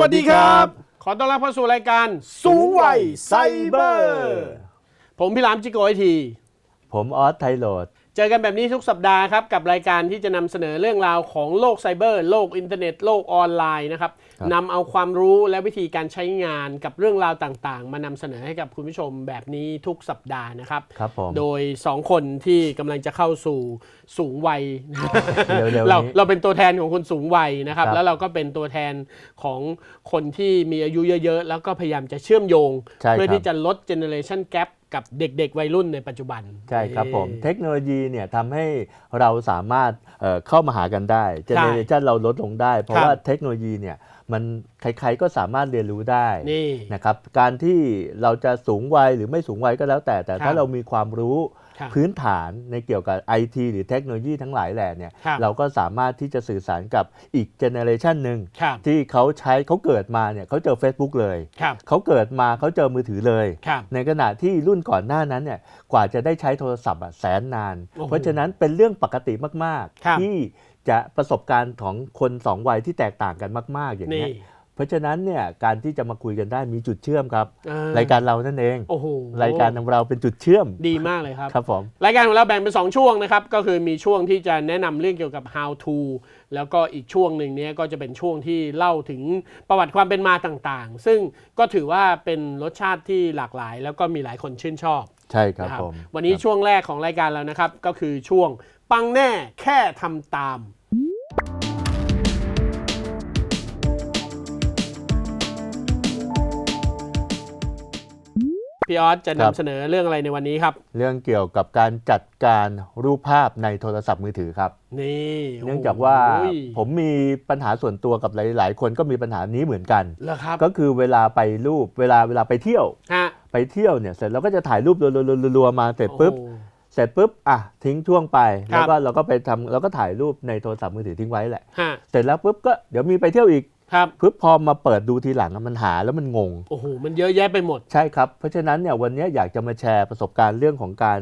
วัสดีครับ ขอต้อนรับเข้าสู่รายการสูงวัยไซเบอร์ ผมพี่หลามจิโกไอที ผมออสไทโรด เจอกันแบบนี้ทุกสัปดาห์ครับ กับรายการที่จะนำเสนอเรื่องราวของโลกไซเบอร์ โลกอินเทอร์เน็ต โลกออนไลน์นะครับนำเอาความรู้และวิธีการใช้งานกับเรื่องราวต่างๆ มานำเสนอให้กับคุณผู้ชมแบบนี้ทุกสัปดาห์นะครับครับผมโดย 2 คนที่กำลังจะเข้าสู่สูงวัยเร็วๆเรานี้เราเป็นตัวแทนของคนสูงวัยนะครับครับ แล้วเราก็เป็นตัวแทนของคนที่มีอายุเยอะ ๆ แล้วก็พยายามจะเชื่อมโยงใช่ครับเพื่อที่จะลดเจเนเรชันแก p กับเด็กๆ วัยรุ่นในปัจจุบัน ใช่ครับผมเอ่อเทคโนโลยีเนี่ยทำให้เราสามารถเอ่อเข้ามาหากันได้เจเนอเรชันเราลดลงได้ เพราะครับว่าเทคโนโลยีเนี่ยมันใครๆก็สามารถเรียนรู้ได้นี่นะครับการที่เราจะสูงวัยหรือไม่สูงวัยก็แล้วแต่ แต่ครัถ้าบเรามีความรู้ครับ พื้นฐานในเกี่ยวกับ IT หรือเทคโนโลยีทั้งหลายแหล่เนี่ยครับเราก็สามารถที่จะสื่อสารกับอีกเจเนอเรชันหนึ่งครับที่เขาใช้เขาเกิดมาเนี่ยเขาเจอ Facebook เลยครับเขาเกิดมาเขาเจอมือถือเลยครับในขณะที่รุ่นก่อนหน้านั้นเนี่ยกว่าจะได้ใช้โทรศัพท์อะแสนนานโอ้โหเพราะฉะนั้นเป็นเรื่องปกติมากครับๆที่จะประสบการณ์ของคนสองวัยที่แตกต่างกันมาก ๆ อย่างนี่ เงี้ยเพราะฉะนั้นเนี่ยการที่จะมาคุยกันได้มีจุดเชื่อมครับเอ่อรายการเรานั่นเองโอ้โหรายการของเราเป็นจุดเชื่อมดีมากเลยครับครับผมรายการของเราแบ่งเป็น 2 ช่วงนะครับก็คือมีช่วงที่จะแนะนำเรื่องเกี่ยวกับ how to แล้วก็อีกช่วงหนึ่งเนี้ยก็จะเป็นช่วงที่เล่าถึงประวัติความเป็นมาต่างๆ ซึ่งก็ถือว่าเป็นรสชาติที่หลากหลาย แล้วก็มีหลายคนชื่นชอบ ใช่ครับนะผมวันนี้ครับช่วงแรกของรายการเรานะครับก็คือช่วงปังแน่แค่ทำตาม พี่ออสจะนำเสนอเรื่องอะไรในวันนี้ครับ เรื่องเกี่ยวกับการจัดการรูปภาพในโทรศัพท์มือถือครับ นี่เนื่องจากว่าโอ้ยผมมีปัญหาส่วนตัวกับหลาย ๆ คนก็มีปัญหานี้เหมือนกัน เหรอครับก็คือเวลาไปรูปเวลาเวลาไปเที่ยว ฮะไปเที่ยวเนี่ยเสร็จเราก็จะถ่ายรูปรัวๆๆๆๆมาเสร็จปุ๊บ โอ้ เสร็จปุ๊บอะทิ้งช่วงไปครัแล้วบก็เราก็ไปทำเราก็ถ่ายรูปในโทรศัพท์มือถือทิ้งไว้แหละ ฮะ เสร็จแล้วปุ๊บก็เดี๋ยวมีไปเที่ยวอีก ครับปุ๊บพอมาเปิดดูทีหลังอะมันหาแล้วมันงง โอ้โห มันเยอะแยะไปหมด ใช่ครับ เพราะฉะนั้นเนี่ยวันนี้อยากจะมาแชร์ประสบการณ์เรื่องของการ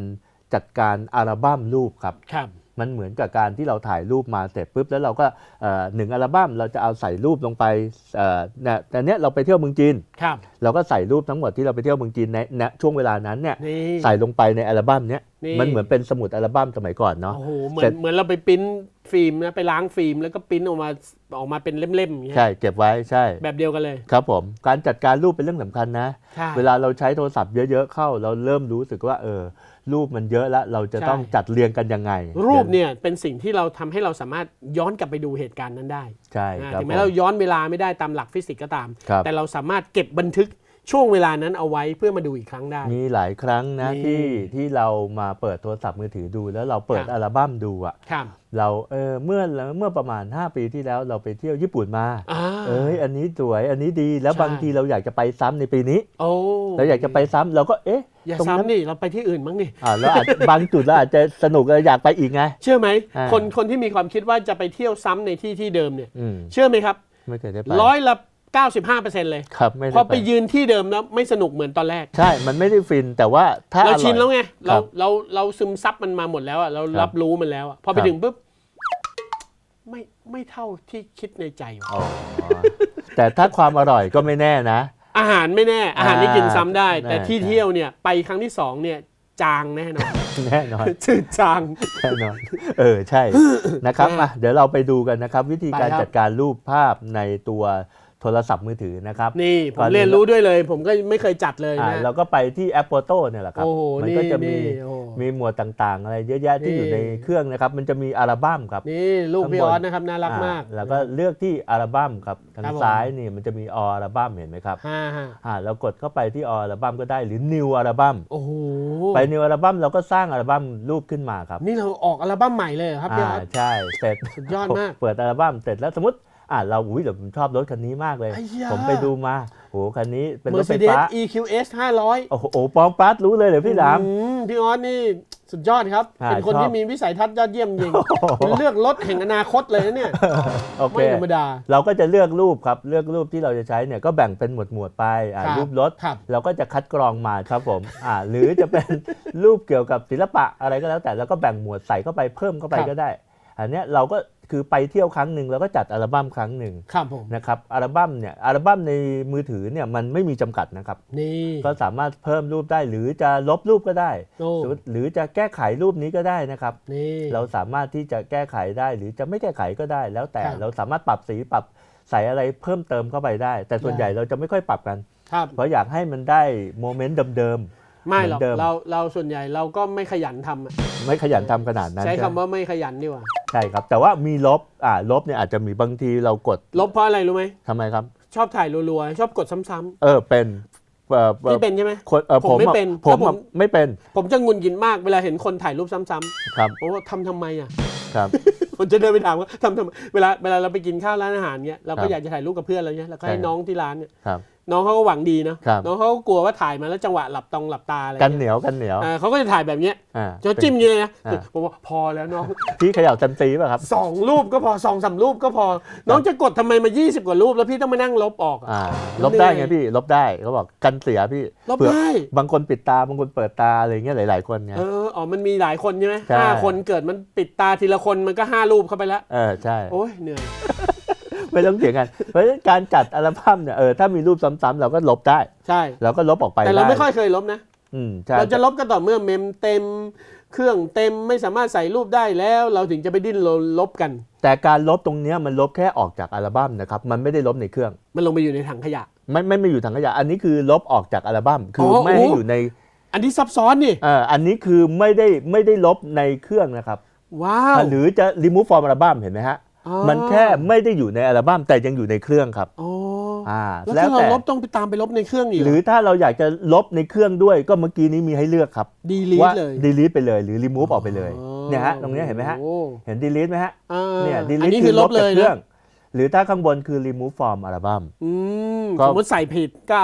จัดการอัลบั้มรูปครับครับ มันเหมือนกับการที่เราถ่ายรูปมาเสร็จปุ๊บแล้วเราก็เอ่อหนึ่งอัลบั้มเราจะเอาใส่รูปลงไปเอ่อเนี่ยแต่เนี้ยเราไปเที่ยวเมืองจีนครับเราก็ใส่รูปทั้งหมดที่เราไปเที่ยวเมืองจีนในณช่วงเวลานั้นเนี่ยนี่ใส่ลงไปในอัลบั้มเนี้ยนี่มันเหมือนเป็นสมุดอัลบั้มสมัยก่อนเนาะโอ้โหเหมืเสอร็นจเหมือนเราไปปริ้นฟิล์มนะไปล้างฟิล์มแล้วก็ปริ้นออกมาออกมาเป็นเล่มๆอย่างเงี้ยใช่เก็บไว้ใช่ แบบเดียวกันเลยครับผมการจัดการรูปเป็นเรื่องสำคัญนะใช่เวลาเราใช้โทรศัพท์เยอะๆเข้า เราเริ่มรู้สึกว่าเออ รูปมันเยอะแล้วเราจะใช่ต้องจัดเรียงกันยังไง รูปเนี่ยเป็นสิ่งที่เราทำให้เราสามารถย้อนกลับไปดูเหตุการณ์นั้นได้ใช่อ่าครับถึงผแม้มเราย้อนเวลาไม่ได้ตามหลักฟิสิกส์ก็ตามครับแต่เราสามารถเก็บบันทึก ช่วงเวลานั้นเอาไว้เพื่อมาดูอีกครั้งได้ มีหลายครั้งนะนี่ที่ที่เรามาเปิดโทรศัพท์มือถือดู แล้วเราเปิดครับอัลบั้มดูอะครับเราเออเมื่อเมื่อประมาณ 5 ปีที่แล้วเราไปเที่ยวญี่ปุ่นมา อ่า เอ้ยอันนี้สวยอันนี้ดีแล้วใช่ บางทีเราอยากจะไปซ้ำในปีนี้ โอ้เราอยากจะไปซ้ำเราก็เอ๊ะอย่าตรงนั้นซ้ำนี่เราไปที่อื่นบ้างนี่ อ่าเราอาจ บางจุดเราอาจจะสนุกเราอยากไปอีกไง เชื่อไหม อ่า คนคนที่มีความคิดว่าจะไปเที่ยวซ้ำในที่ที่เดิมเนี่ย อืมเชื่อไหมครับ ไม่เคยได้ไปร้อยละ 95%เลยครับไม่ได้พอไปยืนที่เดิมแล้วไม่สนุกเหมือนตอนแรก ใช่ มันไม่ได้ฟินแต่ว่าถ้าเราออยชินแล้วไงคเรารับ เราเราซึมซับมันมาหมดแล้วอะเราครับรับรู้มันแล้วอะพอไปครับ ถึงปุ๊บไม่ไม่เท่าที่คิดในใจว่ะอ๋อแต่ถ้าความอร่อยก็ไม่แน่นะ อาหารไม่แน่ อาหารนี่กินซ้ำได้อ่าแต่ที่ใช่เที่ยวเนี่ยไปครั้งที่สองเนี่ยจางแน่นอนแน่นอน จืดจาง แน่นอน เออ ใช่ นะครับอะมาเดี๋ยวเราไปดูกันนะครับ วิธีการไปครับ จัดการรูปภาพในตัวโททรศัพท์มือถือนะครับ นี่ผก่มอนอื่นเรียนรู้ด้วยเลย ผมก็ไม่เคยจัดเลยอ่านะเราก็ไปที่แอปโฟโต้เนี่ยแหละครับโอ้โหมันี่ก็จะมีนี่โอ้มีหมวดต่างๆ อะไรเยอะแยะที่นี่อยู่ในเครื่องนะครับ มันจะมีอัลบั้มครับ นี่ลูกพี่ข้างบนออสนะครับน่ารักมากอ่แล้วก็เลือกที่อัลบั้มครับ ทางครับผมซ้ายนี่มันจะมีออัลบั้มเห็นไหมครับฮ่าฮ่าอ่าเรากดเข้าไปที่ออัลบั้มก็ได้หรือ New อัลบั้มโอ้โหไป New อัลบั้มเราก็สร้างอัลบั้มรูปขึ้นมาครับ นี่เราออกอัลบั้มใหม่เลยเหรอครับพี่ออ่าอสใช่เสร็จสุดยอดมากเปิดอัลบั้มเสร็จแล้วสมมติ อ่าเราอุ้ยเดี๋ยวผมชอบรถคันนี้มากเลย ไอ้เหี้ย ผมไปดูมาโหคันนี้เป็นรถไฟ Mercedes ฟ้า EQS 500โอ้โหปองปัดรู้เลยเหรอพี่หลาม อืมพี่ออสนี่สุดยอดครับ อ่าเป็นคนชอบที่มีวิสัยทัศน์ยอดเยี่ยมจริงเลือกรถแห่งอนาคตเลยนะเนี่ย โอเค ไม่ธรรมดา เราก็จะเลือกรูปครับ เลือกรูปที่เราจะใช้เนี่ยก็แบ่งเป็นหมวดหมวดๆไปอ่าครับรูปรถ ครับ เราก็จะคัดกรองมาครับผมอ่าหรือจะเป็น รูปเกี่ยวกับศิลปะอะไรก็แล้วแต่แล้วก็แบ่งหมวดใส่เข้าไปเพิ่มเข้าไปครับก็ได้ อันเนี้ยเราก็ คือไปเที่ยวครั้งหนึ่งเราก็จัดอัลบั้มครั้งหนึ่งครับผมนะครับอัลบั้มเนี่ยอัลบั้มในมือถือเนี่ยมันไม่มีจำกัดนะครับนี่ก็สามารถเพิ่มรูปได้หรือจะลบรูปก็ได้โอ้หรือจะแก้ไขรูปนี้ก็ได้นะครับนี่เราสามารถที่จะแก้ไขได้หรือจะไม่แก้ไขก็ได้ แล้วแต่ครับเราสามารถปรับสีปรับใส่อะไรเพิ่มเติมเข้าไปได้ แต่ส่วนได้ใหญ่เราจะไม่ค่อยปรับกันครับเพราะอยากให้มันได้โมเมนต์เดิมไม่หรอกเหมือนเดิมเราเราส่วนใหญ่เราก็ไม่ขยันทำอะๆไม่ขยันทำขนาดนั้น ใช้คำใช่ไหมว่าไม่ขยันดีกว่า ใช่ครับ แต่ว่ามีลบอ่าลบเนี่ยอาจจะมีบางทีเรากดลบเพราะอะไรรู้ไหมทำไมครับ ชอบถ่ายรัวๆ ชอบกดซ้ำเออเป็นเอ่อๆนี่เป็นใช่ไหม คนเออผมไม่อะเป็นผมถ้าผมอะไม่เป็นผมจะงุนกินมากเวลาเห็นคนถ่ายรูปซ้ำครับๆโอ้ทำทำไมอะ ครับ ผมจะเดินไปถามว่าทำทำไมเวลาเวลาเราไปกินข้าวร้านอาหารเงี้ยเราครัก็บอยากจะถ่ายรูปกับเพื่อนเราเนี้ยแล้วก็ให้ใช่ น้องที่ร้านเนี่ยครับ น้องเขาก็หวังดีนะครับน้องเขาก็กลัวว่าถ่ายมาแล้วจังหวะหลับตรงหลับตาอะไรกันเงี้ยเหนียวกันเหนียวอ่าเขาก็จะถ่ายแบบเนี้ยอ่าจะจิ้มอยังไงนะอ่าผมว่าพอแล้วน้องพี่เขย่าจันตีป่ะครับสองรูปก็พอสองสามรูปก็พอ น้องจะกดทำไมมา 20 กว่ารูปแล้วพี่ต้องมานั่งลบออกอะอ่าลบได้ไงพี่ลบได้เขาบอกกันเสียพี่ลบเผื่อได้บางคนปิดตาบางคนเปิดตาอะไรเงี้ยหลาย ๆ คนไงเอออ๋อมันมีหลายคนใช่ไหมใช่ห้าคนเกิดมันปิดตาทีละคนมันก็ห้ารูปเข้าไปแล้วเออใช่โอ้ยเหนื่อย ไม่ต้องเถียงกัน เพราะฉะนั้นการจัดอัลบั้มเนี่ยเออถ้ามีรูปซ้ำๆเราก็ลบได้ ใช่ เราก็ลบออกไปแต่เราด้ไม่ค่อยเคยลบนะ อืมใช่เราจะลบก็ต่อเมื่อเมมเต็ม เครื่องเต็มไม่สามารถใส่รูปได้แล้ว เราถึงจะไปดิ้นรนลบกัน แต่การลบตรงเนี้ยมันลบแค่ออกจากอัลบั้มนะครับ มันไม่ได้ลบในเครื่อง มันลงไปอยู่ในถังขยะ ไม่ไม่ไม่อยู่ถังขยะ อันนี้คือลบออกจากอัลบั้ม คือออไม่ให้โอ้อยู่ใน อันนี้ซับซ้อนนี่เอ่ออันนี้คือไม่ได้ไม่ได้ลบในเครื่องนะครับ ว้าว หรือจะ remove from อัลบั้มเห็นไหมฮะอ๋อ มันแค่ไม่ได้อยู่ในอัลบั้มแต่ยังอยู่ในเครื่องครับอ๋ออ่าแล้วแล้วถ้าเราแต่ลบต้องไปตามไปลบในเครื่องอีกหรือถ้าเราอยากจะลบในเครื่องด้วยก็เมื่อกี้นี้มีให้เลือกครับดีลีว่าเลย delete ไปเลย หรือ remove ออกไปเลยอ๋อเนี่ยฮะตรงเนี้ยเห็นไหมฮะโอ้เห็น delete ไหมฮะอ่าเนี่ยอัน delete นี้คือลบเลยจากเครื่นะอง หรือถ้าข้างบนคือ remove from อัลบั้มอืมก็สมมติใส่ผิดก็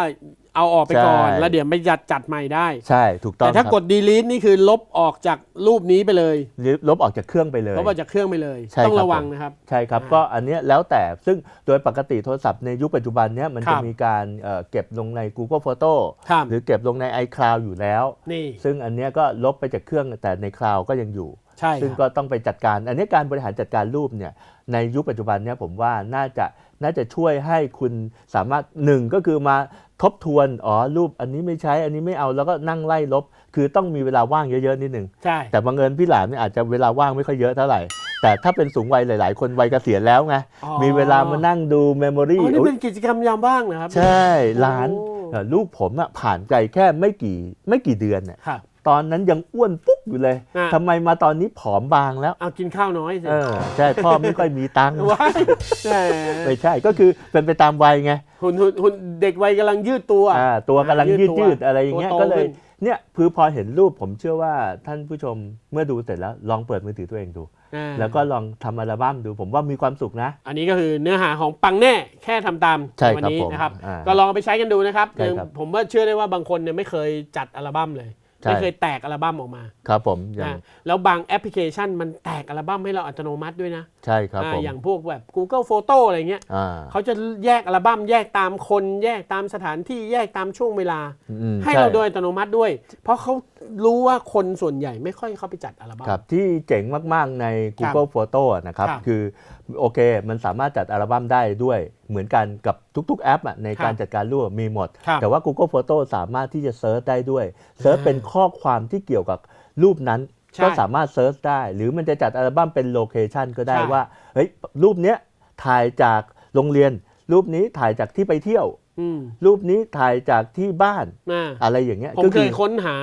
เอาออกไปก่อน ใช่ แล้วเดี๋ยวไม่จัดจัดใหม่ได้ ใช่ถูกต้องแต่ถ้าครับกด delete นี่คือลบออกจากรูปนี้ไปเลยหรือลบออกจากเครื่องไปเลย ลบออกจากเครื่องไปเลย ใช่ต้องครับระวังผม นะครับ ใช่ครับ อ่าก็อันเนี้ยแล้วแต่ซึ่งโดยปกติโทรศัพท์ในยุคปัจจุบันเนี้ยมันครัจะบมีการเอ่อเก็บลงใน Google Photo ครับ หรือเก็บลงใน iCloud อยู่แล้ว นี่ซึ่งอันเนี้ยก็ลบไปจากเครื่องแต่ในคลาวก็ยังอยู่ ใช่ซึ่งครับก็ต้องไปจัดการ อันนี้การบริหารจัดการรูปเนี่ยในยุคปัจจุบันเนี่ยผมว่าน่าจะน่าจะช่วยให้คุณสามารถหนึ่งก็คือมา ทบทวน อ๋อ รูปอันนี้ไม่ใช้ อันนี้ไม่เอา แล้วก็นั่งไล่ลบ คือต้องมีเวลาว่างเยอะ ๆ นิดหนึ่ง ใช่ แต่บังเอิญพี่หลามเนี่ยอาจจะเวลาว่างไม่ค่อยเยอะเท่าไหร่ แต่ถ้าเป็นสูงวัยหลาย ๆ คนวัยเกษียณแล้วไงอ๋อมีเวลามานั่งดูเมมโมรีอ๋อนี่เป็นกิจกรรมยามว่างนะครับ ใช่ หลานโอ้เอ่อลูกผมอะผ่านไปแค่ไม่กี่ไม่กี่เดือนเนี่ยครับ ตอนนั้นยังอ้วนปุ๊บอยู่เลย อะ ทำไมมาตอนนี้ผอมบางแล้ว เอากินข้าวน้อยสิเออ ใช่พ่อไม่ค่อยมีตังค์ว้ายแหมไม่ใช่ก็คือเป็นไปตามวัยไงหุ่นหุ่นหุ่นเด็กวัยกำลังยืดตัว อ่าตัวกำลังยืยืดดตัวยืดอะไรอย่างเงี้ยตัวโตก็เลยขึ้น เนี่ยคือพอเห็นรูปผมเชื่อว่าท่านผู้ชมเมื่อดูเสร็จแล้วลองเปิดมือถือตัวเองดู อ่าแล้วก็ลองทำอัลบั้มดูผมว่ามีความสุขนะ อันนี้ก็คือเนื้อหาของปังแน่แค่ทำตามใช่วัครับนี้ผมนะครับ อ่าก็ลองเอาไปใช้กันดูนะครับใช่ครับ ผมว่าเชื่อได้ว่าบางคนเนี่ยไม่เคยจัดอัลบั้มเลยใช่ ไม่เคยแตกอัลบั้มออกมา ครับผมอย่างนะแล้วบางแอปพลิเคชันมันแตกอัลบั้มให้เราอัตโนมัติด้วยนะ ใช่ครับอ่าผมอย่างพวกแบบ Google Photo อะไรเงี้ยอ่าเขาจะแยกอัลบั้มแยกตามคน แยกตามสถานที่แยกตามช่วงเวลาอืมให้ช่เราโดยอัตโนมัติด้วย เพราะเขา รู้ว่าคนส่วนใหญ่ไม่ค่อยเข้าไปจัดอัลบั้ม ครับที่เจ๋งมาก ๆ ใน Google Photo นะครับ ครับคือโอเค มันสามารถจัดอัลบั้มได้ด้วยเหมือนกันกับทุก ๆ แอปอะในการครับจัดการรูปมีหมด ครับแต่ว่า Google Photo สามารถที่จะเซิร์ชได้ด้วยเซิร์ชอ่าเป็นข้อความที่เกี่ยวกับรูปนั้น ใช่ก็สามารถเซิร์ชได้ หรือมันจะจัดอัลบั้มเป็นโลเคชันก็ได้ใช่ว่าเฮ้ยรูปเนี้ยถ่ายจากโรงเรียน รูปนี้ถ่ายจากที่ไปเที่ยวอืม รูปนี้ถ่ายจากที่บ้านอ่าอะไรอย่างเงี้ยผมก็เคยค้นหา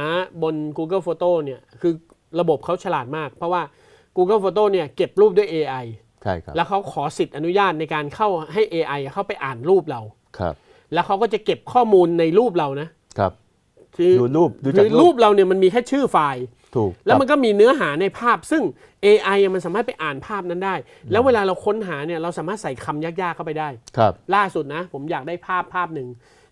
บน Google Photo เนี่ยคือระบบเขาฉลาดมาก เพราะว่า Google Photo เนี่ยเก็บรูปด้วย AI ใช่ครับแล้วเขาขอสิทธิ์อนุญาตในการเข้าให้ AI เข้าไปอ่านรูปเราครับ แล้วเขาก็จะเก็บข้อมูลในรูปเรานะครับ คือดูรูปดูคืจากอรูปเราเนี่ยมันมีแค่ชื่อไฟล์ ถูกแล้วครับมันก็มีเนื้อหาในภาพ ซึ่ง AI อะมันสามารถไปอ่านภาพนั้นได้ แล้วเวลาเราค้นหาเนี่ยเราสามารถใส่คำยากๆเข้าไปได้ครับ ล่าสุดนะ ผมอยากได้ภาพภาพหนึ่ง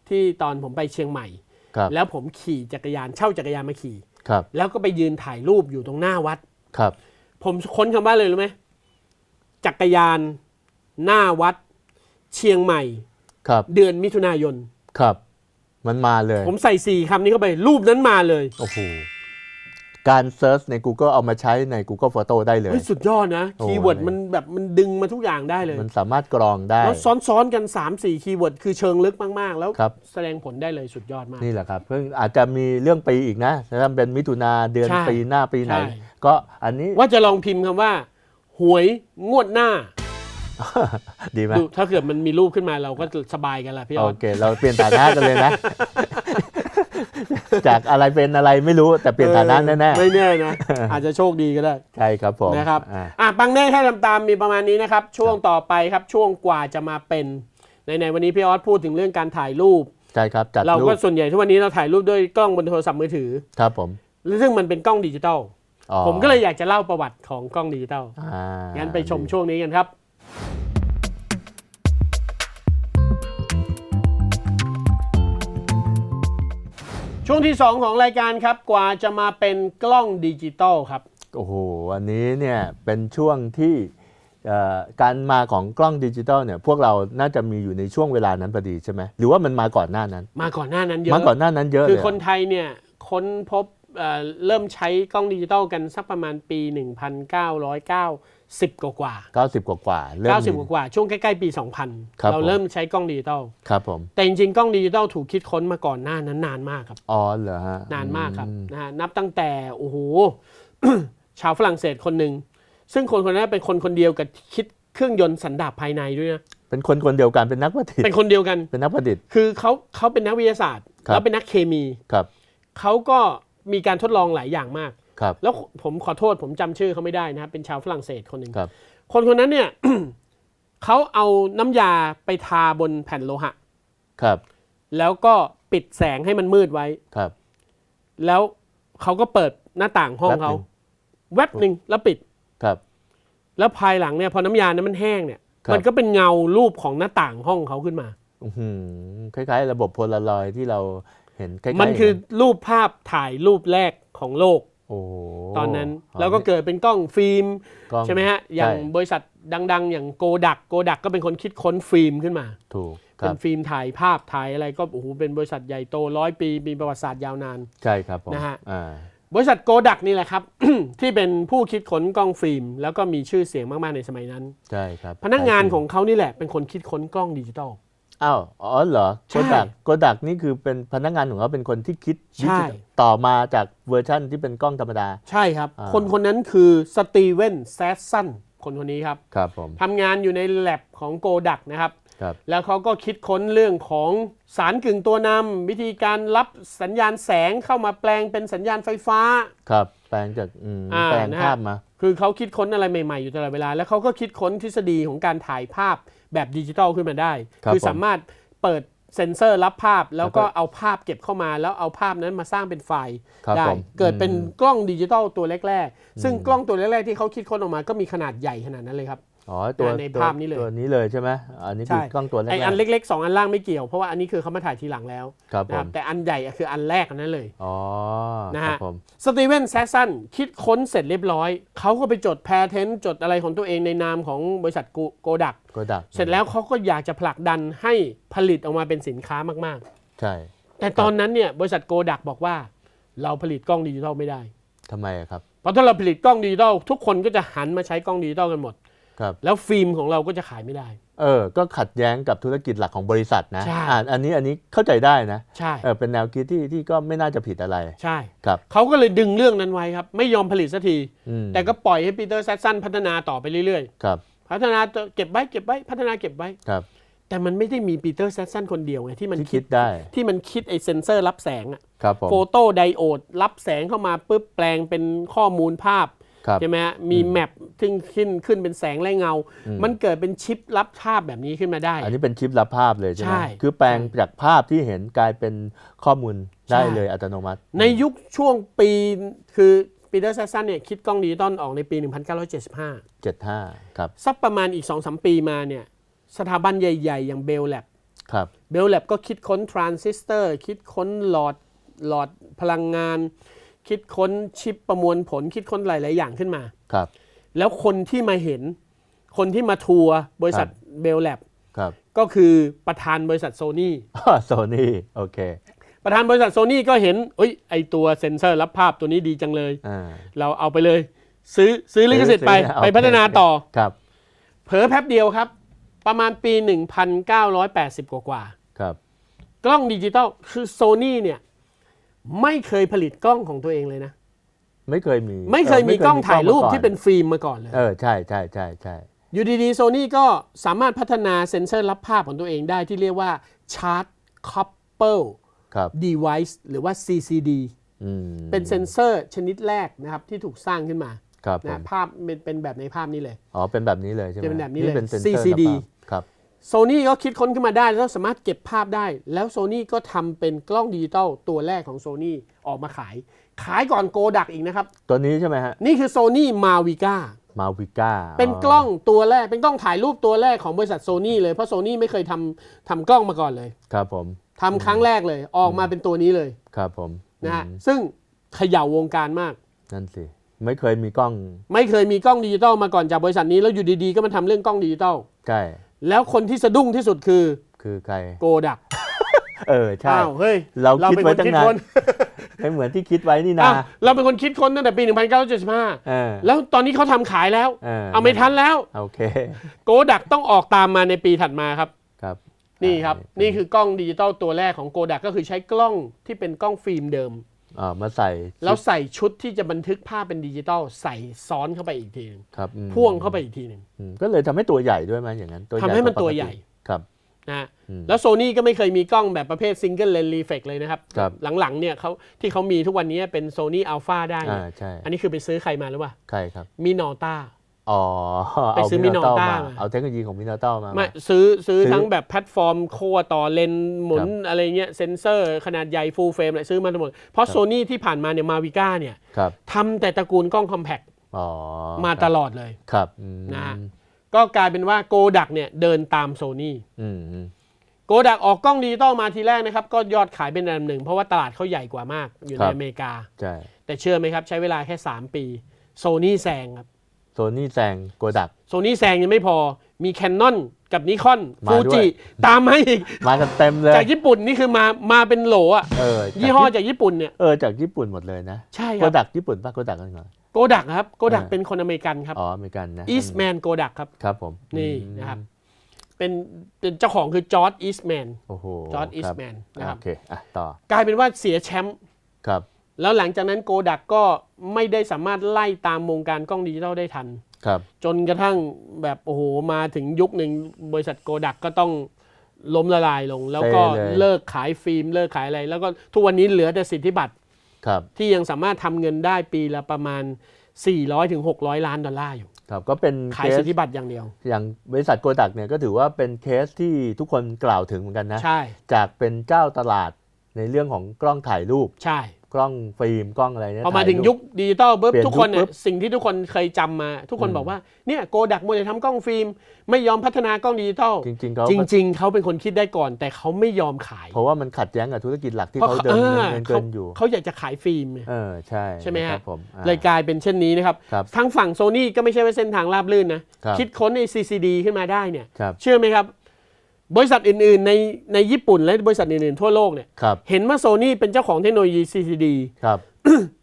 ที่ตอนผมไปเชียงใหม่ครับแล้วผมขี่จักรยานเช่าจักรยานมาขี่ครับ แล้วก็ไปยืนถ่ายรูปอยู่ตรงหน้าวัดครับ ผมค้นคำว่าเลยรู้ไหมจักรยานหน้าวัด เชียงใหม่ครับ เดือนมิถุนายนครับ มันมาเลย ผมใส่สี่คำนี้เข้าไปรูปนั้นมาเลยโอ้โห การเซิร์ชใน Google เอามาใช้ใน Google Photo ได้เลยเฮ้ยสุดยอดนะโอ้คีย์เวิร์ดอะไรมันแบบมันดึงมาทุกอย่างได้เลย มันสามารถกรองได้ แล้วซ้อนๆกัน 3 4 คีย์เวิร์ดคือเชิงลึกมาก ๆ แล้วครับแสดงผลได้เลยสุดยอดมาก นี่แหละครับ เพิ่งอาจจะมีเรื่องปีอีกนะถ้าเป็นมิถุนาเดือนใช่ปีหน้าปีไหนใช่ก็อันนี้ว่าจะลองพิมพ์คำว่า หวยงวดหน้าดีไหมดูถ้าเกิดมันมีรูปขึ้นมาเราก็สบายกันละพี่อโออสเค เราเปลี่ยนฐานะกันเลยนะ จากอะไรเป็นอะไรไม่รู้แต่เปลี่ยนฐานะแน่ไม่แน่นะอาจจะโชคดีก็ได้ๆใช่ครับผมนะครับอ่าอะปังเน่ให้ตามตามๆมีประมาณนี้นะครับ ช่วงต่อไปครับช่วงกว่าจะมาเป็นในในๆวันนี้พี่ออสพูดถึงเรื่องการถ่ายรูปใช่ครับจัดเรารูก็ปส่วนใหญ่ทุกวันนี้เราถ่ายรูปด้วยกล้องบนโทรศัพท์มือถือครับผมซึ่งมันเป็นกล้องดิจิตอลอ๋อผมก็เลยอยากจะเล่าประวัติของกล้องดิจิตอลอ่างั้นไปชมช่วงนี้กันครับ ช่วงที่ 2 ของรายการครับกว่าจะมาเป็นกล้องดิจิตอลครับ โอ้โหอันนี้เนี่ยเป็นช่วงที่เอ่อการมาของกล้องดิจิตอลเนี่ยพวกเราน่าจะมีอยู่ในช่วงเวลานั้นพอดีใช่ไหมหรือว่ามันมาก่อนหน้านั้น มาก่อนหน้านั้นเยอะมาก่อนหน้านั้นเยอะคืเลอยคนไทยเนี่ยค้นพบเอ่อเริ่มใช้กล้องดิจิตอลกันสักประมาณปี 1990 กว่ากว่าเก้าสิบกว่าๆเริ่ม 90มีกว่ากว่าช่วงใกล้ๆปีครับ2000เราผม เริ่มใช้กล้องดิจิตอลครับผม แต่จริงๆ กล้องดิจิตอลถูกคิดค้นมาก่อนหน้านั้นนานมากครับ อ๋อเหรอฮะนานมากครับอืนะฮะนับตั้งแต่โอ้โห ชาวฝรั่งเศสคนหนึ่ง ซึ่งคนคนนั้นเป็นคนคนเดียวกับคิดเครื่องยนต์สันดาปภายในด้วยนะเป็นคนคนเดียวกันเป็นนักประดิษเป็นฐ์คนเดียวกัน เป็นนักประดิษฐ์ คือเขาเขาเป็นนักวิทยาศาสตร์ ครับ แล้วเป็นนักเคมี ครับ เขาก็มีการทดลองหลายอย่างมาก ครับ แล้วผมขอโทษผมจำชื่อเขาไม่ได้นะครับเป็นชาวฝรั่งเศสคนหนึ่งครับ คนคนนั้นเนี่ยเขาเอาน้ำยาไปทาบนแผ่นโลหะ ครับ แล้วก็ปิดแสงให้มันมืดไว้ครับ แล้วเขาก็เปิดหน้าต่างห้องเขาแวบหนึ่งแล้วปิดครับ แล้วภายหลังเนี่ยพอน้ำยานั้นมันแห้งเนี่ยครับมันก็เป็นเงารูปของหน้าต่างห้องเขาขึ้นมาอื้อหือคล้ายๆ ระบบโพลารอยด์ที่เราเห็นใกล้ๆมันคือรูปภาพถ่ายรูปแรกของโลกโอ้โห ตอนนั้นแล้วก็เกิดเป็นกล้องฟิล์มกล้องใช่ไหมฮะอย่างใช่บริษัทดัง ๆ อย่างโกดักโกดักก็เป็นคนคิดค้นฟิล์มขึ้นมาถูกคเป็รันบฟิล์มถ่ายภาพถ่ายอะไรก็โอ้โหเป็นบริษัทใหญ่โตร้อยปีมีประวัติศาสตร์ยาวนานใช่ครับผมนะฮะอ่าบริษัทโกดักนี่แหละครับ ที่เป็นผู้คิดค้นกล้องฟิล์ม แล้วก็มีชื่อเสียงมาก ๆ ในสมัยนั้น ใช่ครับ พนักงานของเขานี่แหละเป็นคนคิดค้นกล้องดิจิตอล อ้าวอ๋อเหรอใช่โกดักโกดักนี่คือเป็นพนักงานของเขาเป็นคนที่คิดใช่ดิจิทัลต่อมาจากเวอร์ชั่นที่เป็นกล้องธรรมดา ใช่ครับอ่าคนคนนั้นคือสตีเวนแซสซันคนคนนี้ครับครับผมทำงานอยู่ในแลบของโกดักนะครับครับ แล้วเขาก็คิดค้นเรื่องของสารกึ่งตัวนำวิธีการรับสัญญาณแสงเข้ามาแปลงเป็นสัญญาณไฟฟ้า ครับ แปลงจากอืมอ่าแปลงนะฮะภาพมา คือเขาคิดค้นอะไรใหม่ ๆ อยู่ตลอดเวลา แล้วเขาก็คิดค้นทฤษฎีของการถ่ายภาพ แบบดิจิทัลขึ้นมาได้ครับคือผมสามารถเปิดเซ็นเซอร์รับภาพแล้วก็แล้วก็เอาภาพเก็บเข้ามา แล้วเอาภาพนั้นมาสร้างเป็นไฟล์ครับได้ผมเกิดเป็นอืมกล้องดิจิทัลตัวแรก ๆ ซึ่งกล้องตัวแรก ๆ ที่เขาคิดค้นออกมาก็มีขนาดใหญ่ขนาดนั้นเลยครับ อ๋อตัวในตัวภาพนี้เลยตัวนี้เลยใช่ไหมอันนี้คือใช่กล้องตัวแรกไออันเล็กๆสองอันล่างไม่เกี่ยวเพราะว่าอันนี้คือเขามาถ่ายทีหลังแล้วครับผนะครับมแต่อันใหญ่อะคืออันแรกอันนั้นเลยอ๋อนะครัฮะบผมสตีเวนแซสซันคิดค้นเสร็จเรียบร้อย เขาก็ไปจดแพทเทนต์จดอะไรของตัวเองในนามของบริษัทโกดักโกดักเสร็จแล้วเขาก็อยากจะผลักดันให้ผลิตออกมาเป็นสินค้ามากใช่ๆแต่ตอนนั้นเนี่ยบริษัทโกดักบอกว่า เราผลิตกล้องดิจิทัลไม่ได้ทำไมอะครับเพราะถ้าเราผลิตกล้องดิจิทัลทุกคนก็จะหันมาใช้กล้องดิจิทัลกันหมด ครับแล้วฟิล์มของเราก็จะขายไม่ได้ เออ ก็ขัดแย้งกับธุรกิจหลักของบริษัทนะใช่ อ่าอันนี้อันนี้เข้าใจได้นะใช่ เออเป็นแนวคิดที่ที่ก็ไม่น่าจะผิดอะไร ใช่ ครับเขาก็เลยดึงเรื่องนั้นไว้ครับ ไม่ยอมผลิตสักที อืมแต่ก็ปล่อยให้ปีเตอร์แซสซันพัฒนาต่อไปเรื่อยครับๆ พัฒนาเก็บไว้เก็บไว้พัฒนาเก็บไว้ ครับแต่มันไม่ได้มีปีเตอร์แซสซันคนเดียวไงที่มันที่คิคิดดได้ที่มันคิดไอเซนเซอร์รับแสงอะ ครับผม โฟโต้ไดโอด รับแสงเข้ามาปุ๊บแปลงเป็นข้อมูลภาพครับ ใช่ไหมฮะมีแมปซึ่งขึ้นขึ้นเป็นแสงและเงา มันเกิดเป็นชิปรับภาพแบบนี้ขึ้นมาได้ อันนี้เป็นชิปรับภาพเลยใช่ไหมใช่ คือแปลงจากภาพที่เห็นกลายเป็นข้อมูลได้ใช่เลยอัตโนมัติ ในยุคช่วงปีคือปีเตอร์แซสซันเนี่ยคิดกล้องดิจิตอลออกในปี 1975 75 ครับสักประมาณอีก 2-3 ปีมาเนี่ยสถาบันใหญ่ ๆ อย่างเบลแลบครับ เบลแลบก็คิดค้นทรานซิสเตอร์ คิดค้นหลอดหลอดพลังงาน คิดค้นชิปประมวลผลคิดค้นหลาย ๆ อย่างขึ้นมา ครับ แล้วคนที่มาเห็น คนที่มาทัวร์บริษัทครับเบลแลบครับก็คือประธานบริษัทโซนี่โซนี่โอเค ประธานบริษัทโซนี่ก็เห็นเอ้ยไอตัวเซ็นเซอร์รับภาพตัวนี้ดีจังเลยอ่าเราเอาไปเลย ซื้อซื้อลิขสิทธิ์ไปซื้อไปพัฒนาต่อครับ เผลอแป๊บเดียวครับ ประมาณปี 1980 กว่ากว่าๆครับ กล้องดิจิตอลคือโซนี่เนี่ย ไม่เคยผลิตกล้องของตัวเองเลยนะ ไม่เคยมีไม่เคยมีกล้องถ่ายรูปมก่อที่เป็นฟิล์มมาก่อนเลย เออใช่ใช่ใช่ใช่อยู่ดีๆโซนี่ก็สามารถพัฒนาเซ็นเซอร์รับภาพของตัวเองได้ที่เรียกว่า Chart Couple ครับ Device หรือว่า CCD อืมเป็นเซ็นเซอร์ชนิดแรกนะครับที่ถูกสร้างขึ้นมาครับผนะมภาพเป็นเป็นแบบในภาพนี้เลย อ๋อ เป็นแบบนี้เลยใช่ไหมเป็นแบบนี้เลยเป็นเซนเซอร์ CCD รับภาพครับ โซนี่ก็คิดค้นขึ้นมาได้แล้วสามารถเก็บภาพได้ แล้วโซนี่ก็ทำเป็นกล้องดิจิตอลตัวแรกของโซนี่ออกมาขาย ขายก่อนโกดักอีกนะครับ ตัวนี้ใช่ไหมฮะ นี่คือโซนี่มาวิก้ามาวิก้าเป็นกล้องตัวแรก เป็นกล้องถ่ายรูปตัวแรกของบริษัทโซนี่เลย เพราะโซนี่ไม่เคยทำทำกล้องมาก่อนเลย ครับผมทำครั้งแรกเลย ออกมาเป็นตัวนี้เลย ครับผมนะฮะอืมซึ่งเขย่าวงการมาก นั่นสิ ไม่เคยมีกล้อง ไม่เคยมีกล้องดิจิตอลมาก่อนจากบริษัทนี้ แล้วอยู่ดีๆ ก็มาทำเรื่องกล้องดิจิตอล ใช่ แล้วคนที่สะดุ้งที่สุดคือคือใคร โกดัก เออใช่อ้าวเฮ้ยเราคิดไว้เป็นตั้คนงนานค้นไม่เหมือนที่คิดไว้นี่นาอ้าวเราเป็นคนคิดค้นตั้งแต่ปี 1975 เออแล้วตอนนี้เขาทำขายแล้ว เออเอาไม่ทันแล้ว โอเคโกดักต้องออกตามมาในปีถัดมาครับ ครับนี่ครับอ่านี่คือกล้องดิจิตอลตัวแรกของโกดักก็คือใช้กล้องที่เป็นกล้องฟิล์มเดิม อ่ามาใส่แล้วใส่ชุดที่จะบันทึกภาพเป็นดิจิตอลใส่ซ้อนเข้าไปอีกทีหนึงครับอืมพ่วงเข้าไปอีกทีหนึ่งอืมก็เลยทำให้ตัวใหญ่ด้วยไหมอย่างนั้นตัวใหญ่ทำให้มันกาตัวปกใหญ่ครับ นะฮะอืมแล้วโซนี่ก็ไม่เคยมีกล้องแบบประเภทซิงเกิลเลนรีเฟกเลยนะครับ ครับ หลังๆเนี่ยเขาที่เขามีทุกวันนี้เป็นโซนี่อัลฟาได้อ่าเนี่ยใช่อันนี้คือไปซื้อใครมาหรือเปล่า ใครครับ มินอต้า อ๋อไปซื้อ Minolta มามาเอาเทคโนโลยีของมินาต้ามาไม่ซื้อซื้อซื้อทั้งแบบแพลตฟอร์มโคต่อเลนส์หมุนครับอะไรเงี้ยเซนเซอร์ขนาดใหญ่ฟูลเฟรมอะไรซื้อมาทั้งหมด เพราะโซนี่ที่ผ่านมาเนี่ยมาวิก้าเนี่ยครับทำแต่ตระกูลกล้องคอมแพคอ๋อมาตลอดเลยครับอืมนะฮะก็กลายเป็นว่าโกดักเนี่ยเดินตามโซนี่อืมอืมโกดักออกกล้องดิจิตอลมาทีแรกนะครับ ก็ยอดขายเป็นอันดับหนึ่ง เพราะว่าตลาดเขาใหญ่กว่ามากอยู่ในอเมริกาใช่แต่เชื่อไหมครับ ใช้เวลาแค่ 3 ปีโซนี่แซงครับ โซนี่แซงโกดัก โซนี่แซงยังไม่พอ มีแคนนอนกับนิคอนมาฟูด้วย จิตามมาอีก มากันเต็มเลย จากญี่ปุ่นนี่คือมามาเป็นโหลอะเออยี่ห้อจากญี่ปุ่นเนี่ย เออจากญี่ปุ่นหมดเลยนะใช่คโกรับดักญี่ปุ่นป่ะโกดักกันก่อนโกดักครับโกดักอ่าเป็นคนอเมริกันครับอ๋ออเมริกันนะอีสแมนโกดักครับ ครับผมนี่อืมนะครับ เป็นเป็นเจ้าของคือจอร์ดอีสแมน โอ้โหจอร์ดอีคสบแมนนะครับ โอเคอะต่อกลายเป็นว่าเสียแชมป์ครับ แล้วหลังจากนั้นโกดักก็ไม่ได้สามารถไล่ตามวงการกล้องดิจิทัลได้ทัน ครับ จนกระทั่งแบบโอ้โหมาถึงยุคหนึ่งบริษัทโกดักก็ต้องล้มละลายลง แล้วก็เซเลย เลิกขายฟิล์ม เลิกขายอะไร แล้วก็ทุกวันนี้เหลือแต่สิทธิบัตรครับ ที่ยังสามารถทำเงินได้ปีละประมาณ 400ถึง600 ล้านดอลลาร์อยู่ ครับ ก็เป็นขายเคสสิทธิบัตรอย่างเดียว อย่างบริษัทโกดักเนี่ยก็ถือว่าเป็นเคสที่ทุกคนกล่าวถึงเหมือนกันนะ ใช่จากเป็นเจ้าตลาดในเรื่องของกล้องถ่ายรูป ใช่ กล้องฟิล์มกล้องอะไรเนี่ยพอมาถ่ถึงรูปยุคดิจิตอลปุ๊บเปลี่ยนทุกคนเนี่ยุยคปุ๊บสิ่งที่ทุกคนเคยจำมา ทุกคนอืมบอกว่าเนี่ยโกดักมัวแต่ทำกล้องฟิล์มไม่ยอมพัฒนากล้องดิจิตอลจริงๆเขาจริง ๆเขาเป็นคนคิดได้ก่อน แต่เขาไม่ยอมขาย เพราะว่ามันขัดแย้งกับธุรกิจหลักที่เพราะเขาเดินเออเงินเขาเกินอยู่เขาอยากจะขายฟิล์มเออใช่ใช่ไหมฮะครับผมอ่าเลยกลายเป็นเช่นนี้นะครับครับทั้งฝั่งโซนี่ก็ไม่ใช่ว่าเส้นทางราบรื่นนะครับคิดค้นใน CCD ขึ้นมาได้เนี่ยครับเชื่อไหมครับ บริษัทอื่นๆในในญี่ปุ่นและบริษัทอื่นๆทั่วโลกเนี่ยครับเห็นว่าโซนี่เป็นเจ้าของเทคโนโลยี CCD ครับ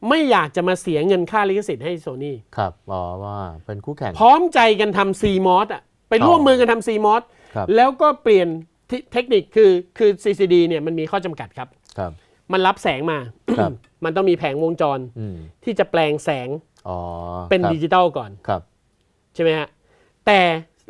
ไม่อยากจะมาเสียเงินค่าลิขสิทธิ์ให้โซนี่ครับอ๋อว่าเป็นคู่แข่ง พร้อมใจกันทำ CMOS อะไปร่วมมือกันทำ CMOS ครับแล้วก็เปลี่ยนทิเทคนิคคือคือ CCD เนี่ยมันมีข้อจำกัดครับครับ มันรับแสงมาครับมันต้องมีแผงวงจรอืมที่จะแปลงแสงอ๋อเป็นครับดิจิตอลก่อนครับใช่ไหมฮะแต่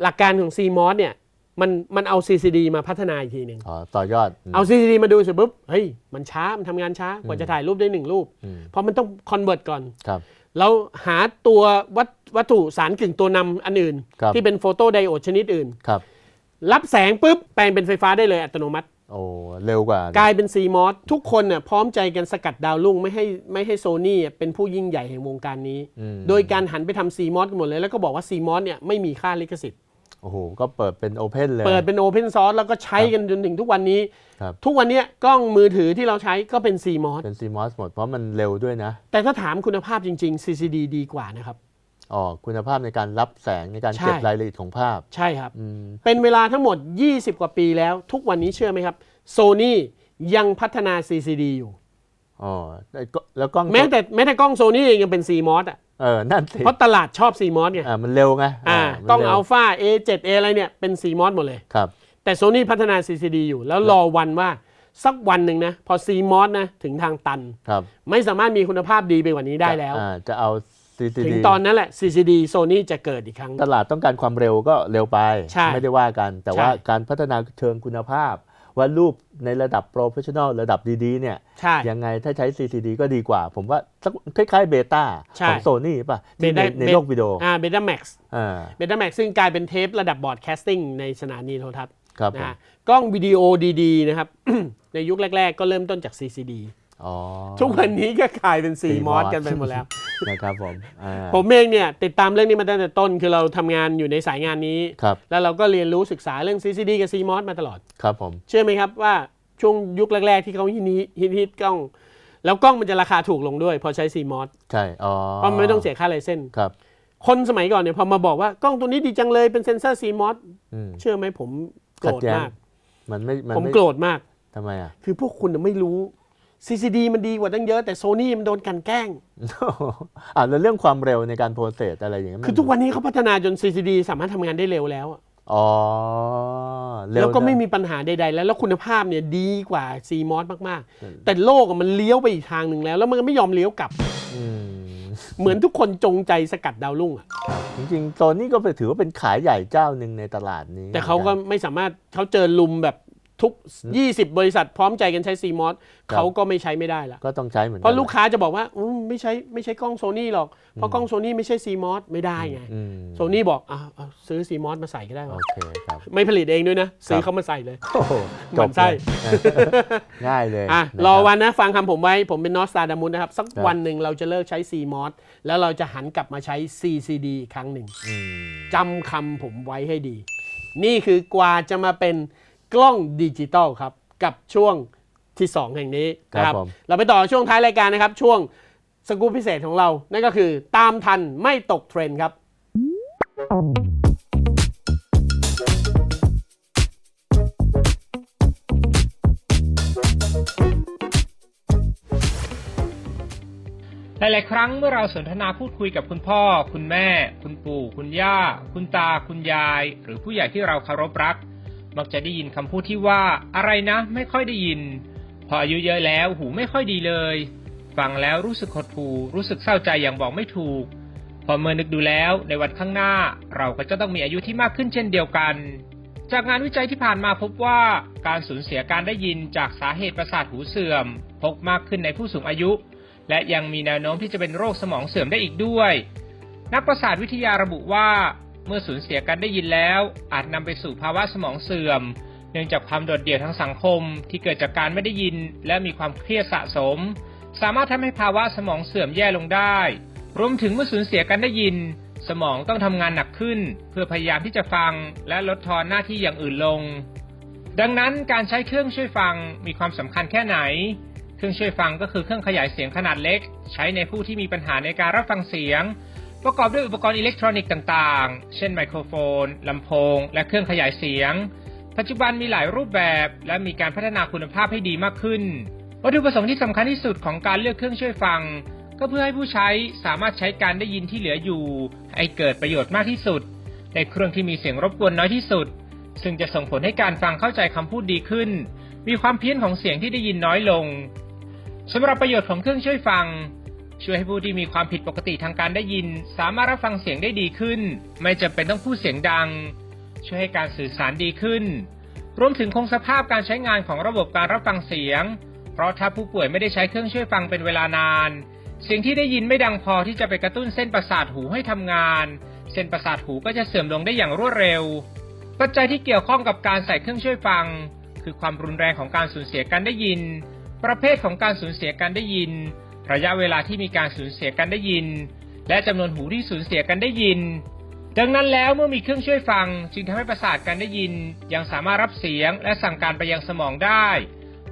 หลักการของ CMOS เนี่ย มันมันเอา CCD มาพัฒนาอีกทีหนึ่งอ๋อต่อยอดมเอา CCD มาดูเสร็จปุ๊บเฮ้ยมันช้ามันทำงานช้ากว่าจะถ่ายรูปได้หนึ่งรูปอืมเพราะมันต้องคอนเวิร์ตก่อน ครับเราหาตัววัตวัตถุสารกึ่งตัวนำอันอื่น ครับ ที่เป็นโฟโตไดโอดชนิดอื่น ครับ รับแสงปุ๊บแปลงเป็นไฟฟ้าได้เลยอัตโนมัติ โอ้เร็วกว่ากลายเป็น CMOS ทุกคนเนี่ยพร้อมใจกันสกัดดาวรุ่งไม่ให้ไม่ให้โซนี่เป็นผู้ยิ่งใหญ่แห่งวงการนี้ อืมโดยการหันไปทำ CMOS กันหมดเลยแล้วก็บอกว่า CMOS เนี่ยไม่มีค่าลิขสิทธิ์ โอ้โห ก็เปิดเป็นโอเพนเลย เปิดเป็น Open Source แล้วก็ใช้กันจนถึงทุกวันนี้ครับทุกวันเนี้ยกล้องมือถือที่เราใช้ก็เป็น CMOS เป็น CMOS หมด เพราะมันเร็วด้วยนะ แต่ถ้าถามคุณภาพจริง ๆ CCD ดีกว่านะครับ อ๋อ คุณภาพในการรับแสงในการใช่เก็บรายละเอียดของภาพ ใช่ครับอืมเป็นเวลาทั้งหมด 20 กว่าปีแล้ว ทุกวันนี้เชื่อไหมครับโซนี่ยังพัฒนา CCD อยู่ อ๋อ แล้วก็แล้วกล้อง แม้แต่แม้แต่กล้องโซนี่เองยังเป็น CMOS อะ เออนั่นสิเพราะตลาดชอบ CMOS ไงอ่ามันเร็วไงอ่ามันกล้องเร็วอัลฟา A7 A อะไรเนี่ยเป็น CMOS หมดเลยครับแต่โซนี่พัฒนา CCD อยู่แล้วรอวันว่าสักวันหนึ่งนะ พอ CMOS นะถึงทางตันครับไม่สามารถมีคุณภาพดีไปกว่านี้ได้แล้วอ่าจะเอา CCD ถึงตอนนั้นแหละ CCD โซนี่จะเกิดอีกครั้ง ตลาดต้องการความเร็วก็เร็วไปใช่ไม่ได้ว่ากัน แต่ใช่ว่าการพัฒนาเชิงคุณภาพ ว่ารูปในระดับโปรเฟชชั่นอลระดับดีๆเนี่ยใช่ยังไงถ้าใช้ CCD ก็ดีกว่า ผมว่าสักคล้ายๆเบต้าใช่ของโซนี่ป่ะที่ใน Beta- ในโลกวิดีโออ่าเบต้าแม็กซ์อ่าเบต้าแม็กซ์ซึ่งกลายเป็นเทประดับบอร์ดแคสติ้งในสถานีโทรทัศน์ครับผนะมฮะกล้องวิดีโอดีๆนะครับในยุคแรก ๆ ก็เริ่มต้นจาก CCD อ๋อ ทุกวันนี้ก็กลายเป็น CMOS CMOS กันไปหมดแล้วนะครับผมอ่าผมเองเนี่ยติดตามเรื่องนี้มาตั้งแต่ต้น คือเราทำงานอยู่ในสายงานนี้ครับแล้วเราก็เรียนรู้ศึกษาเรื่อง CCD กับ CMOS มาตลอดครับผมเชื่อไหมครับว่าช่วงยุคแรก ๆ ที่เขาฮิตฮิตฮิตกล้อง แล้วกล้องมันจะราคาถูกลงด้วย พอใช้ CMOS ใช่อ๋อเพราะมันไม่ต้องเสียค่าไลเซนส์ครับ คนสมัยก่อนเนี่ยพอมาบอกว่ากล้องตัวนี้ดีจังเลยเป็นเซนเซอร์ CMOS อืมเชื่อไหมผมโกรธขัดแย้งมาก มันไม่มันผมไม่โกรธมากทำไมอะคือพวกคุณน่ะไม่รู้ CCD มันดีกว่าตั้งเยอะแต่โซนี่มันโดนกลันแกล้ง อ่าแล้วเรื่องความเร็วในการโปรเซสอะไรอย่างเงี้ยมัคือทุกวันนี้เขาพัฒนาจน CCD สามารถทำงานได้เร็วแล้วอะอ๋อเร็วแล้วก็ไม่นะมีปัญหาใด ๆ แล้วแล้วคุณภาพเนี่ยดีกว่า CMOS มากๆ แต่โลกอะมันเลี้ยวไปอีกทางหนึ่งแล้ว แล้วมันก็ไม่ยอมเลี้ยวกลับ อืมเหมือนทุกคนจงใจสกัดดาวรุ่งอะจริงๆโซนี่ก็ไปถือว่าเป็นขายใหญ่เจ้าหนึ่งในตลาดนี้แต่เขาก็ไม่สามารถเขาเจอลุมแบบ ทุก 20 บริษัทพร้อมใจกันใช้ CMOS เขาก็ไม่ใช้ไม่ได้ละก็ต้องใช้เหมือนกันเพราะลูกค้าจะบอกว่าอืมไม่ใช้ไม่ใช้กล้องโซนี่หรอก เพราะกล้องโซนี่ไม่ใช่ CMOS ไม่ได้ไงอืมโซนี่บอกอะเอาซื้อ CMOS มาใส่ก็ได้โอวะเคครับไม่ผลิตเองด้วยนะ ซื้อเขามาใส่เลยโอ้โหหมั่นไส้จบเลยง่ายเลยอะนะคบรอวันนะฟังคำผมไว้ ผมเป็นนอสตาดามุนนะครับ สักครับวันหนึ่งเราจะเลิกใช้ CMOS แล้วเราจะหันกลับมาใช้ CCD อีกครั้งหนึ่งอืมจำคำผมไว้ให้ดี นี่คือกว่าจะมาเป็น กล้องดิจิตอลครับ กับช่วงที่ 2 แห่งนี้นะครับผมเราไปต่อช่วงท้ายรายการนะครับ ช่วงสกู๊ปพิเศษของเรา นั่นก็คือตามทันไม่ตกเทรนด์ครับ หลาย ๆ ครั้งเมื่อเราสนทนาพูดคุยกับคุณพ่อ คุณแม่ คุณปู่ คุณย่า คุณตา คุณยาย หรือผู้ใหญ่ที่เราเคารพรัก มักจะได้ยินคำพูดที่ว่าอะไรนะ ไม่ค่อยได้ยิน พออายุเยอะแล้วหูไม่ค่อยดีเลย ฟังแล้วรู้สึกหดหู่รู้สึกเศร้าใจอย่างบอกไม่ถูก พอเมื่อนึกดูแล้วในวันข้างหน้า เราก็จะต้องมีอายุที่มากขึ้นเช่นเดียวกัน จากงานวิจัยที่ผ่านมาพบว่าการสูญเสียการได้ยินจากสาเหตุประสาทหูเสื่อม พบมากขึ้นในผู้สูงอายุ และยังมีแนวโน้มที่จะเป็นโรคสมองเสื่อมได้อีกด้วย นักประสาทวิทยาระบุว่า เมื่อสูญเสียการได้ยินแล้ว อาจนำไปสู่ภาวะสมองเสื่อม เนื่องจากความโดดเดี่ยวทางสังคมที่เกิดจากการไม่ได้ยิน และมีความเครียดสะสม สามารถทำให้ภาวะสมองเสื่อมแย่ลงได้ รวมถึงเมื่อสูญเสียการได้ยิน สมองต้องทำงานหนักขึ้น เพื่อพยายามที่จะฟัง และลดทอนหน้าที่อย่างอื่นลง ดังนั้นการใช้เครื่องช่วยฟังมีความสำคัญแค่ไหนเครื่องช่วยฟังก็คือเครื่องขยายเสียงขนาดเล็ก ใช้ในผู้ที่มีปัญหาในการรับฟังเสียง ประกอบด้วยอุปกรณ์อิเล็กทรอนิกส์ต่างๆ เช่นไมโครโฟน ลำโพง และเครื่องขยายเสียง ปัจจุบันมีหลายรูปแบบ และมีการพัฒนาคุณภาพให้ดีมากขึ้น วัตถุประสงค์ที่สำคัญที่สุดของการเลือกเครื่องช่วยฟัง ก็เพื่อให้ผู้ใช้สามารถใช้การได้ยินที่เหลืออยู่ ให้เกิดประโยชน์มากที่สุดในเครื่องที่มีเสียงรบกวนน้อยที่สุด ซึ่งจะส่งผลให้การฟังเข้าใจคำพูดดีขึ้น มีความเพี้ยนของเสียงที่ได้ยินน้อยลงสำหรับประโยชน์ของเครื่องช่วยฟัง ช่วยให้ผู้ที่มีความผิดปกติทางการได้ยิน สามารถรับฟังเสียงได้ดีขึ้น ไม่จำเป็นต้องพูดเสียงดัง ช่วยให้การสื่อสารดีขึ้น รวมถึงคงสภาพการใช้งานของระบบการรับฟังเสียง เพราะถ้าผู้ป่วยไม่ได้ใช้เครื่องช่วยฟังเป็นเวลานาน เสียงที่ได้ยินไม่ดังพอที่จะไปกระตุ้นเส้นประสาทหูให้ทำงาน เส้นประสาทหูก็จะเสื่อมลงได้อย่างรวดเร็ว ปัจจัยที่เกี่ยวข้องกับการใส่เครื่องช่วยฟัง คือความรุนแรงของการสูญเสียการได้ยิน ประเภทของการสูญเสียการได้ยิน ระยะเวลาที่มีการสูญเสียการได้ยิน และจำนวนหูที่สูญเสียการได้ยิน ดังนั้นแล้วเมื่อมีเครื่องช่วยฟังจึงทำให้ประสาทการได้ยิน ยังสามารถรับเสียงและสั่งการไปยังสมองได้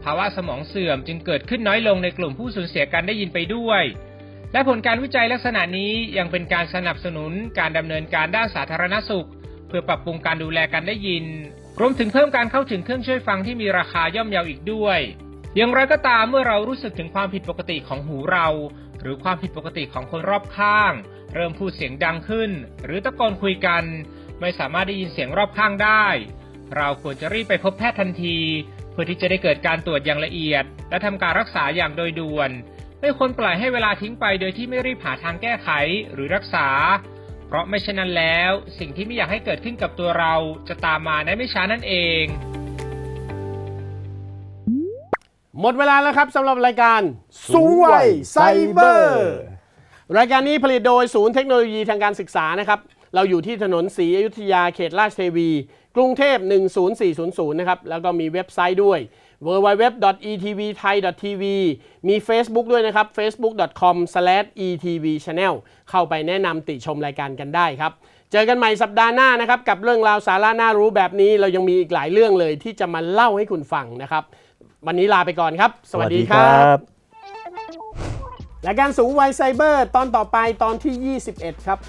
ภาวะสมองเสื่อมจึงเกิดขึ้นน้อยลงในกลุ่มผู้สูญเสียการได้ยินไปด้วย และผลการวิจัยลักษณะนี้ยังเป็นการสนับสนุนการดำเนินการด้านสาธารณสุข เพื่อปรับปรุงการดูแลการได้ยิน รวมถึงเพิ่มการเข้าถึงเครื่องช่วยฟังที่มีราคาย่อมเยาอีกด้วย อย่างไรก็ตามเมื่อเรารู้สึกถึงความผิดปกติของหูเรา หรือความผิดปกติของคนรอบข้าง เริ่มพูดเสียงดังขึ้น หรือตะโกนคุยกัน ไม่สามารถได้ยินเสียงรอบข้างได้ เราควรจะรีบไปพบแพทย์ทันที เพื่อที่จะได้เกิดการตรวจอย่างละเอียด และทำการรักษาอย่างโดยด่วน ไม่ควรปล่อยให้เวลาทิ้งไปโดยที่ไม่รีบหาทางแก้ไขหรือรักษา เพราะไม่เช่นนั้นแล้ว สิ่งที่ไม่อยากให้เกิดขึ้นกับตัวเราจะตามมาในไม่ช้านั่นเอง หมดเวลาแล้วครับสำหรับรายการสูงวัยไซเบอร์ รายการนี้ผลิตโดยศูนย์เทคโนโลยีทางการศึกษานะครับ เราอยู่ที่ถนนศรีอยุธยาเขตราชเทวี กรุงเทพ 10400 นะครับ แล้วก็มีเว็บไซต์ด้วย www.etvthai.tv มี Facebook ด้วยนะครับ facebook.com/etvchannel เข้าไปแนะนำติชมรายการกันได้ครับ เจอกันใหม่สัปดาห์หน้านะครับ กับเรื่องราวสาระน่ารู้แบบนี้เรายังมีอีกหลายเรื่องเลยที่จะมาเล่าให้คุณฟังนะครับ วันนี้ลาไปก่อนครับ สวัสดีครับรายการสูงวัยไซเบอร์ ตอนต่อไปตอนที่ 21 ครับ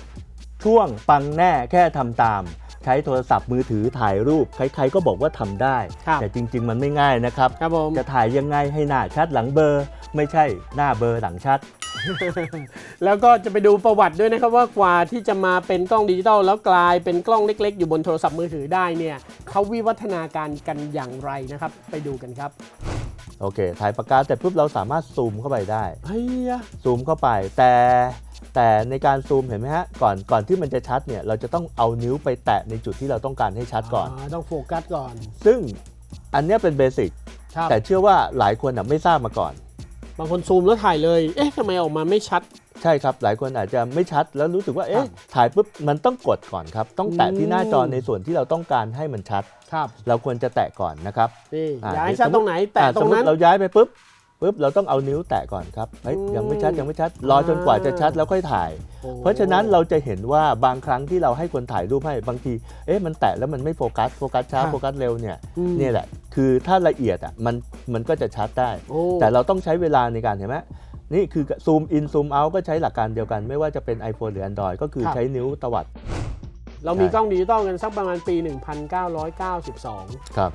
ช่วงปังแน่แค่ทำตาม ใช้โทรศัพท์มือถือถ่ายรูป ใครๆก็บอกว่าทำได้ครับแต่จริง ๆ มันไม่ง่ายนะครับครับผมจะถ่ายยังไงให้หน้าชัดหลังเบลอร์ ไม่ใช่หน้าเบลอร์หลังชัด แล้วก็จะไปดูประวัติด้วยนะครับว่ากว่าที่จะมาเป็นกล้องดิจิตอลแล้วกลายเป็นกล้องเล็ก ๆ อยู่บนโทรศัพท์มือถือได้เนี่ยเขาวิวัฒนาการกันอย่างไรนะครับ ไปดูกันครับโอเค ถ่ายปากกาแต่ปุ๊บเราสามารถซูมเข้าไปได้เฮ้ยอะซูมเข้าไปแต่ แต่ในการซูมเห็นไหมฮะก่อนก่อนที่มันจะชัดเนี่ยเราจะต้องเอานิ้วไปแตะในจุดที่เราต้องการให้ชัดก่อนต้องโฟกัสก่อน ซึ่งอันเนี้ยเป็นเบสิกครับ แต่เชื่อว่าหลายคนน่ะไม่ทราบมาก่อน บางคนซูมแล้วถ่ายเลย เอ๊ะทำไมออกมาไม่ชัด ใช่ครับ หลายคนอาจจะไม่ชัดแล้วรู้สึกว่าครัเอ๊ะบถ่ายปุ๊บมันต้องกดก่อนครับ ต้องแตะที่หน้าจออืมในส่วนที่เราต้องการให้มันชัด ครับ เราควรจะแตะก่อนนะครับนี่ อ่าอยากให้ชัดตรงไหน แตะอ่าตรสมงมนั้นติเราย้ายไปปุ๊บ ปุ๊บเราต้องเอานิ้วแตะก่อนครับเฮ้ยอืมยังไม่ชัดยังไม่ชัด รอจนกว่าจะชัดแล้วค่อยถ่ายโอ้เพราะฉะนั้นเราจะเห็นว่าบางครั้งที่เราให้คนถ่ายรูปให้บางที เอ๊ะมันแตะแล้วมันไม่โฟกัสโฟกัสช้าครับโฟกัสเร็วเนี่ยอืมเนี่ยแหละ คือถ้าละเอียดอะมันมันก็จะชัดได้โอ้แต่เราต้องใช้เวลาในการเห็นไหมนี่คือซูมอินซูมเอาก็ใช้หลักการเดียวกัน ไม่ว่าจะเป็น iPhone หรือ Android ก็คือครับใช้นิ้วตวัด เรามีใช่กล้องดิจิตอลกันสักประมาณปี 1992 ครับ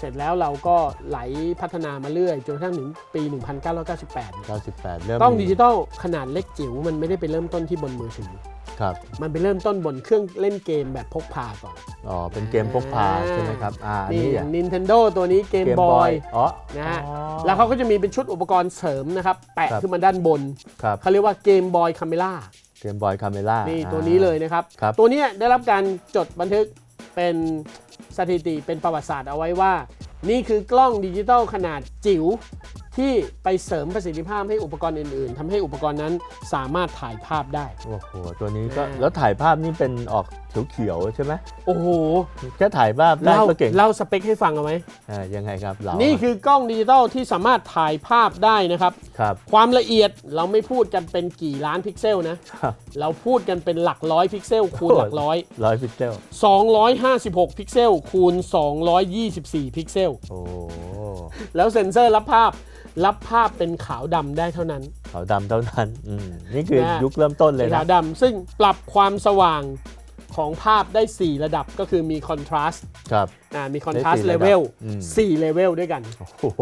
เสร็จแล้วเราก็ไหลพัฒนามาเรื่อยจนกระทั่งถึงปี 1998 98 เริ่มกล้องมีดิจิตอลขนาดเล็กจิ๋วมันไม่ได้ไปเริ่มต้นที่บนมือถือ ครับ มันไปเริ่มต้นบนเครื่องเล่นเกมแบบพกพาก่อน อ๋อ เป็นเกมพกพาใช่ไหมครับ อ่าอันนี่ นี้อย่าง Nintendo ตัวนี้เกมบอยอ๋อ นะฮะอ๋อแล้วเขาก็จะมีเป็นชุดอุปกรณ์เสริมนะครับ แปะครับ ขึ้นมาด้านบน ครับ เขาเรียกว่าเกมบอยคาเมล่า เกมบอยคาเมล่านี่นี่ ตัวนี้เลยนะครับ ครับ ตัวเนี้ยได้รับการจดบันทึก เป็นสถิติเป็นประวัติศาสตร์เอาไว้ว่า นี่คือกล้องดิจิตอลขนาดจิ๋ว ที่ไปเสริมประสิทธิภาพให้อุปกรณ์อื่น ๆทำให้อุปกรณ์นั้นสามารถถ่ายภาพได้ โอ้โห ตัวนี้ก็อ่าแล้วถ่ายภาพนี่เป็นออกเขียวๆใช่ไหมโอ้โหแค่ถ่ายภาพได้เล่าก็เก่งเล่าสเปคให้ฟังเอาไหมอ่ายังไงครับเรานี่นี่คือกล้องดิจิตอลที่สามารถถ่ายภาพได้นะครับครับ ความละเอียดเราไม่พูดกันเป็นกี่ล้านพิกเซลนะครับเราพูดกันเป็นหลักร้อยพิกเซลคูณโอ้หลักร้อยร้อยพิกเซล256 พิกเซลคูณ 224 พิกเซลโอ้แล้วเซ็นเซอร์รับภาพ รับภาพเป็นขาวดำได้เท่านั้น ขาวดำเท่านั้นอืมนี่คือนะยุคเริ่มต้นเลยเป็นนะขาวดำซึ่งปรับความสว่างของภาพได้ 4 ระดับก็คือมีคอนทราสต์ครับมีคอนทราสต์ได้เลสี่ระดับเวลอืม4เลเวลด้วยกันโอ้โห